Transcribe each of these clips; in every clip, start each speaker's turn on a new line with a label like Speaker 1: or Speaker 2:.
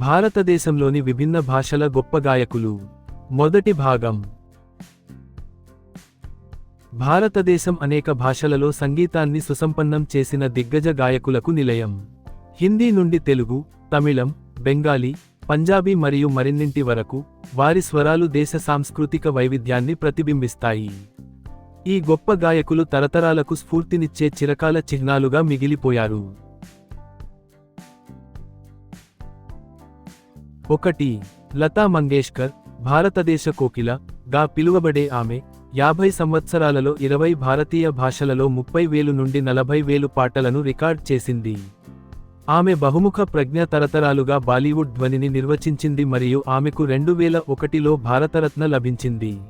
Speaker 1: భారతదేశంలోని విభిన్న భాషల గొప్ప గాయకులు. మొదటి భాగం. భారతదేశం అనేక భాషలలో సంగీతాన్ని సుసంపన్నం చేసిన దిగ్గజ గాయకులకు నిలయం. హిందీ నుండి తెలుగు తమిళం బెంగాలీ పంజాబీ మరియు మరిన్నింటి వరకు వారి స్వరాలు దేశ సాంస్కృతిక వైవిధ్యాన్ని ప్రతిబింబిస్తాయి. ఈ గొప్ప గాయకులు తరతరాలకు స్ఫూర్తినిచ్చే చిరకాల చిహ్నాలుగా మిగిలిపోయారు. ఒకటి లతా మంగేష్కర్ భారతదేశ కోకిల గా పిలువబడే ఆమె యాభై సంవత్సరాలలో ఇరవై భారతీయ భాషలలో ముప్పై వేలు నుండి నలభై వేలు పాటలను రికార్డ్ చేసింది. ఆమె బహుముఖ ప్రజ్ఞ తరతరాలుగా బాలీవుడ్ ధ్వనిని నిర్వచించింది మరియు ఆమెకు రెండు వేల ఒకటిలో భారతరత్న లభించింది.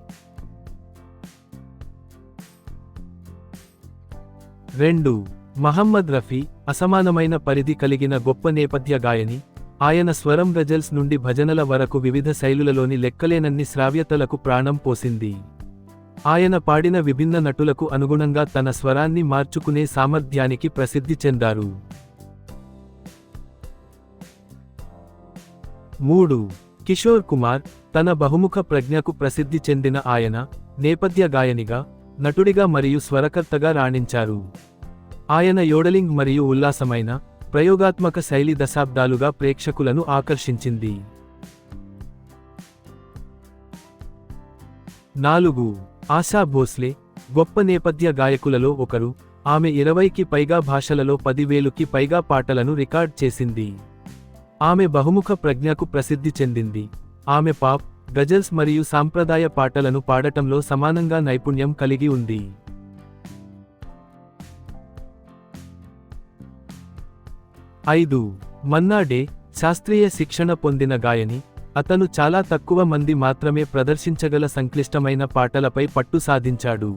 Speaker 1: రెండు మహమ్మద్ రఫీ అసమానమైన పరిధి కలిగిన గొప్ప నేపథ్య గాయని ఆయన స్వరం గజల్స్ నుండి భజనల వరకు వివిధ శైలులలోని లెక్కలేనన్ని శ్రావ్యతలకు ప్రాణం పోసింది. ఆయన పాడిన విభిన్న నటులకు అనుగుణంగా తన స్వరాన్ని మార్చుకునే సామర్థ్యానికి ప్రసిద్ధి చెందారు. మూడు. కిషోర్ కుమార్ తన బహుముఖ ప్రజ్ఞకు ప్రసిద్ధి చెందిన ఆయన నేపథ్య గాయనిగా నటుడిగా మరియు స్వరకర్తగా రాణించారు. ఆయన యోడలింగ్ మరియు ఉల్లాసమైన ప్రయోగాత్మక శైలి దశాబ్దాలుగా ప్రేక్షకులను ఆకర్షించింది. నాలుగు. ఆశా భోస్లే గొప్ప నేపథ్య గాయకులలో ఒకరు ఆమె ఇరవైకి పైగా భాషలలో పదివేలుకి పైగా పాటలను రికార్డ్ చేసింది. ఆమె బహుముఖ ప్రజ్ఞకు ప్రసిద్ధి చెందింది. ఆమె పాప్ గజల్స్ మరియు సాంప్రదాయ పాటలను పాడటంలో సమానంగా నైపుణ్యం కలిగి ఉంది. ఐదు. మన్నా డే శాస్త్రీయ శిక్షణ పొందిన గాయని అతను చాలా తక్కువ మంది మాత్రమే ప్రదర్శించగల సంక్లిష్టమైన పాటలపై పట్టు సాధించాడు.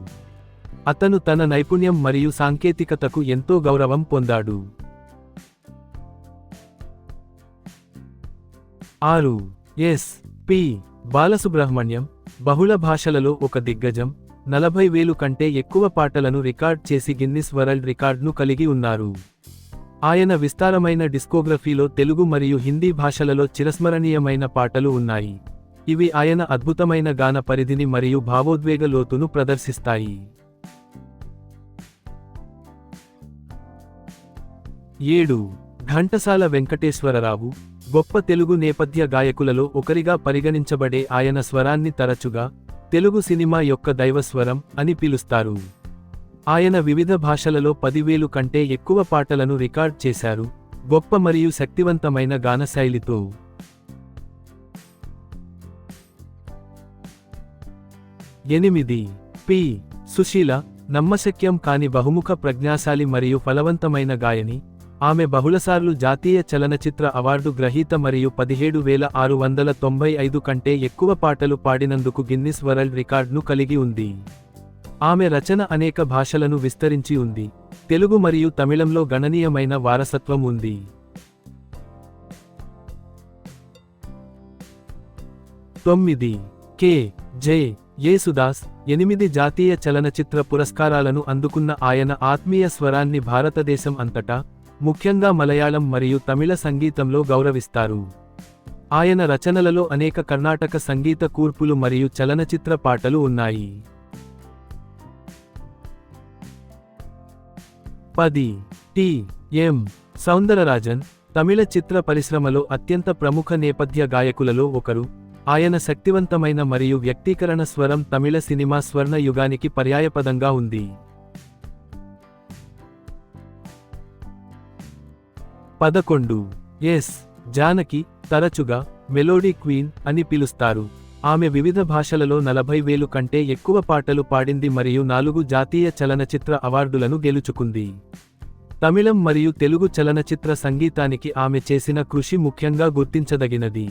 Speaker 1: అతను తన నైపుణ్యం మరియు సాంకేతికతకు ఎంతో గౌరవం పొందాడు. ఆరు. ఎస్. పి. బాలసుబ్రహ్మణ్యం బహుళ భాషలలో ఒక దిగ్గజం నలభై వేలు కంటే ఎక్కువ పాటలను రికార్డ్ చేసి గిన్నిస్ వరల్డ్ రికార్డ్ను కలిగి ఉన్నారు. ఆయన విస్తారమైన డిస్కోగ్రఫీలో తెలుగు మరియు హిందీ భాషలలో చిరస్మరణీయమైన పాటలు ఉన్నాయి. ఇవి ఆయన అద్భుతమైన గాన పరిధిని మరియు భావోద్వేగ లోతును ప్రదర్శిస్తాయి. ఏడు. ఘంటసాల వెంకటేశ్వరరావు గొప్ప తెలుగు నేపథ్య గాయకులలో ఒకరిగా పరిగణించబడే ఆయన స్వరాన్ని తరచుగా తెలుగు సినిమా యొక్క దైవస్వరం అని పిలుస్తారు. ఆయన వివిధ భాషలలో పదివేలు కంటే ఎక్కువ పాటలను రికార్డ్ చేశారు. గొప్ప మరియు శక్తివంతమైన గాన శైలితో ఎనిమిది. పి. సుశీల నమ్మశక్యం కాని బహుముఖ ప్రజ్ఞాశాలి మరియు ఫలవంతమైన గాయని. ఆమె బహుళసార్లు జాతీయ చలనచిత్ర అవార్డు గ్రహీత మరియు పదిహేడు వేల ఆరు వందల తొంభై ఐదు కంటే ఎక్కువ పాటలు పాడినందుకు గిన్నిస్ వరల్డ్ రికార్డ్ను కలిగి ఉంది. ఆమె రచన అనేక భాషలను విస్తరించి ఉంది. తెలుగు మరియు తమిళంలో గణనీయమైన వారసత్వం ఉంది. తొమ్మిది. కె. జే. యేసుదాస్ ఎనిమిది జాతీయ చలనచిత్ర పురస్కారాలను అందుకున్న ఆయన ఆత్మీయ స్వరాన్ని భారతదేశం అంతటా ముఖ్యంగా మలయాళం మరియు తమిళ సంగీతంలో గౌరవిస్తారు. ఆయన రచనలలో అనేక కర్ణాటక సంగీత కూర్పులు మరియు చలనచిత్ర పాటలు ఉన్నాయి. పది టి ఎం సౌందరరాజన్ తమిళ చిత్ర పరిశ్రమలో అత్యంత ప్రముఖ నేపథ్య గాయకులలో ఒకరు. ఆయన శక్తివంతమైన మరియు వ్యక్తీకరణ స్వరం తమిళ సినిమా స్వర్ణ యుగానికి పర్యాయపదంగా ఉంది. పదకొండు. ఎస్. జానకి తరచుగా మెలోడీ క్వీన్ అని పిలుస్తారు. ఆమె వివిధ భాషలలో నలభై వేలు కంటే ఎక్కువ పాటలు పాడింది మరియు నాలుగు జాతీయ చలనచిత్ర అవార్డులను గెలుచుకుంది. తమిళం మరియు తెలుగు చలనచిత్ర సంగీతానికి ఆమె చేసిన కృషి ముఖ్యంగా గుర్తించదగినది.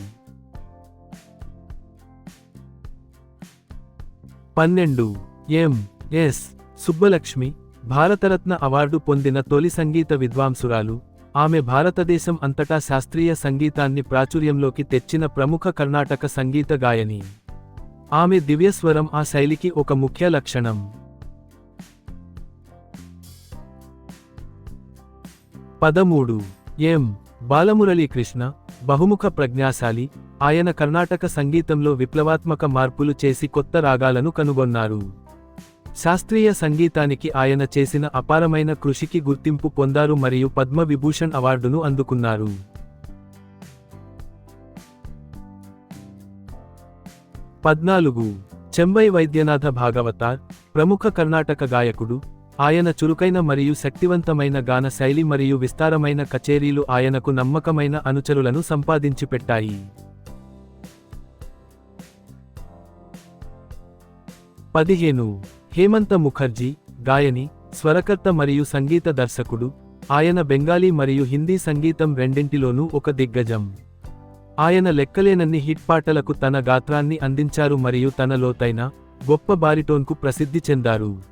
Speaker 1: పన్నెండు. M. S. Subbulakshmi Bharat Ratna award పొందిన తొలి సంగీత విద్వాంసురాలు ఆమె భారతదేశం అంతటా శాస్త్రీయ సంగీతాన్ని ప్రాచుర్యంలోకి తెచ్చిన ప్రముఖ కర్ణాటక సంగీత గాయని. ఆమె దివ్యస్వరం ఆ శైలికి ఒక ముఖ్య లక్షణం. పదమూడు. ఎం. బాలమురళీకృష్ణ బహుముఖ ప్రజ్ఞాశాలి ఆయన కర్ణాటక సంగీతంలో విప్లవాత్మక మార్పులు చేసి కొత్త రాగాలను కనుగొన్నారు. శాస్త్రీయ సంగీతానికి ఆయన చేసిన అపారమైన కృషికి గుర్తింపు పొందారు మరియు పద్మ విభూషణ్ అవార్డును అందుకున్నారు. పద్నాలుగు. చెంబై వైద్యనాథ భాగవతార్ ప్రముఖ కర్ణాటక గాయకుడు ఆయన చురుకైన మరియు శక్తివంతమైన గాన శైలి మరియు విస్తారమైన కచేరీలు ఆయనకు నమ్మకమైన అనుచరులను సంపాదించి పెట్టాయి పదిహేను. హేమంత ముఖర్జీ గాయని స్వరకర్త మరియు సంగీత దర్శకుడు ఆయన బెంగాలీ మరియు హిందీ సంగీతం రెండింటిలోనూ ఒక దిగ్గజం. ఆయన లెక్కలేనన్ని హిట్ పాటలకు తన గాత్రాన్ని అందించారు మరియు తన లోతైన గొప్ప బారిటోన్కు ప్రసిద్ధి చెందారు.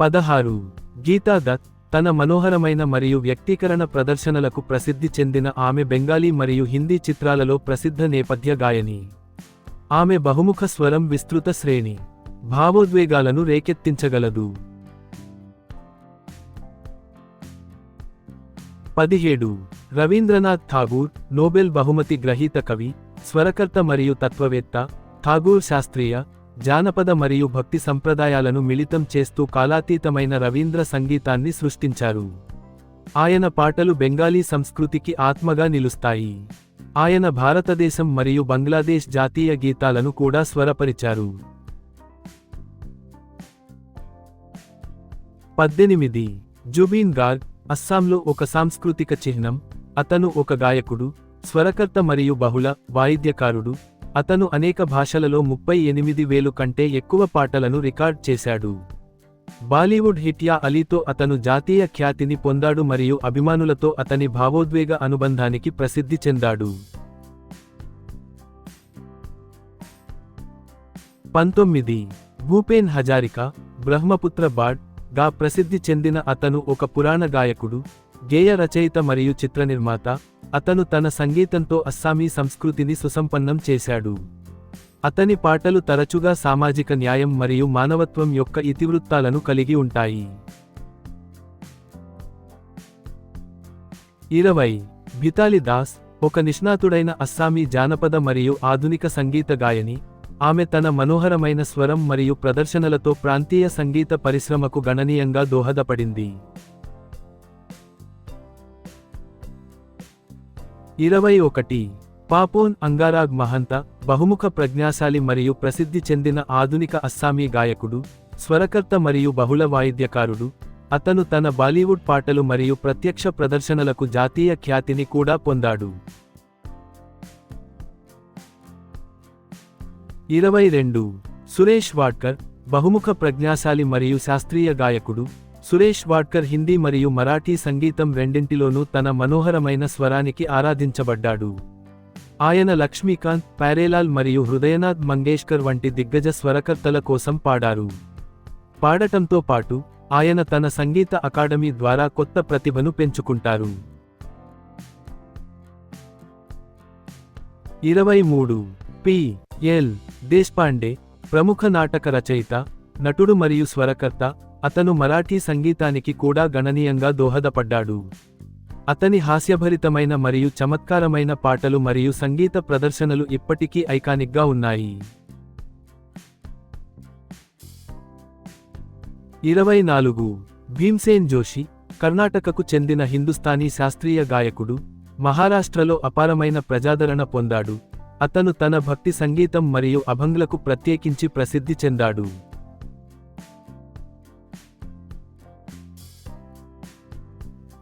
Speaker 1: పదహారు. గీతా దత్ తన మనోహరమైన మరియు వ్యక్తీకరణ ప్రదర్శనలకు ప్రసిద్ధి చెందిన ఆమె బెంగాలీ మరియు హిందీ చిత్రాలలో ప్రసిద్ధ నేపథ్య గాయని. ఆమె బహుముఖ స్వరం విస్తృత శ్రేణి. భావోద్వేగాలను రేకెత్తించగలదు. పదిహేడు. రవీంద్రనాథ్ ఠాగూర్ నోబెల్ బహుమతి గ్రహీత కవి స్వరకర్త మరియు తత్వవేత్త ఠాగూర్ శాస్త్రీయ జానపద మరియు భక్తి సంప్రదాయాలను మిళితం చేస్తూ కాలాతీతమైన రవీంద్ర సంగీతాన్ని సృష్టించారు. ఆయన పాటలు బెంగాలీ సంస్కృతికి ఆత్మగా నిలుస్తాయి. ఆయన భారతదేశం మరియు బంగ్లాదేశ్ జాతీయ గీతాలను కూడా స్వరపరిచారు. పద్దెనిమిది. జుబీన్ గార్గ్ అస్సాంలో ఒక సాంస్కృతిక చిహ్నం అతను ఒక గాయకుడు స్వరకర్త మరియు బహుళ వాయిద్యకారుడు అతను అనేక భాషలలో ముప్పై ఎనిమిది వేలు కంటే ఎక్కువ పాటలను రికార్డ్ చేశాడు. బాలీవుడ్ హిట్యా అలీతో అతను జాతీయ ఖ్యాతిని పొందాడు మరియు అభిమానులతో అతని భావోద్వేగ అనుబంధానికి ప్రసిద్ధి చెందాడు. పంతొమ్మిది. భూపేన్ హజారిక బ్రహ్మపుత్ర బాడ్గా ప్రసిద్ధి చెందిన అతను ఒక పురాణ గాయకుడు గేయ రచయిత మరియు చిత్ర నిర్మాత అతను తన సంగీతంతో అస్సామీ సంస్కృతిని సుసంపన్నం చేశాడు. అతని పాటలు తరచుగా సామాజిక న్యాయం మరియు మానవత్వం యొక్క ఇతివృత్తాలను కలిగి ఉంటాయి. ఇరవై. భితాలి దాస్ ఒక నిష్ణాతుడైన అస్సామీ జానపద మరియు ఆధునిక సంగీత గాయని ఆమె తన మనోహరమైన స్వరం మరియు ప్రదర్శనలతో ప్రాంతీయ సంగీత పరిశ్రమకు గణనీయంగా దోహదపడింది. ఇరవై ఒకటి. పాపోన్ అంగారాగ్ మహంత బహుముఖ ప్రజ్ఞాశాలి మరియు ప్రసిద్ధి చెందిన ఆధునిక అస్సామీ గాయకుడు స్వరకర్త మరియు బహుళ వాయిద్యకారుడు. అతను తన బాలీవుడ్ పాటలు మరియు ప్రత్యక్ష ప్రదర్శనలకు జాతీయ ఖ్యాతిని కూడా పొందాడు. ఇరవై రెండు. సురేష్ వాడ్కర్ బహుముఖ ప్రజ్ఞాశాలి మరియు శాస్త్రీయ గాయకుడు. సురేష్ వాడ్కర్ హిందీ మరియు మరాఠీ సంగీతం రెండింటిలోనూ తన మనోహరమైన స్వరానికి ఆరాధించబడ్డాడు. ఆయన లక్ష్మీకాంత్ ప్యారేలాల్ మరియు హృదయనాథ్ మంగేష్కర్ వంటి దిగ్గజ స్వరకర్తల కోసం పాడారు. పాడటంతో పాటు ఆయన తన సంగీత అకాడమీ ద్వారా కొత్త ప్రతిభను పెంచుకుంటారు. ఇరవై మూడు. పి. ఎల్. దేశ్పాండే ప్రముఖ నాటక రచయిత నటుడు మరియు స్వరకర్త అతను మరాఠీ సంగీతానికి కూడా గణనీయంగా దోహదపడ్డాడు. అతని హాస్యభరితమైన మరియు చమత్కారమైన పాటలు మరియు సంగీత ప్రదర్శనలు ఇప్పటికీ ఐకానిక్గా ఉన్నాయి. ఇరవై నాలుగు. భీమ్సేన్ జోషి కర్ణాటకకు చెందిన హిందుస్థానీ శాస్త్రీయ గాయకుడు మహారాష్ట్రలో అపారమైన ప్రజాదరణ పొందాడు. అతను తన భక్తి సంగీతం మరియు అభంగ్లకు ప్రత్యేకించి ప్రసిద్ధి చెందాడు.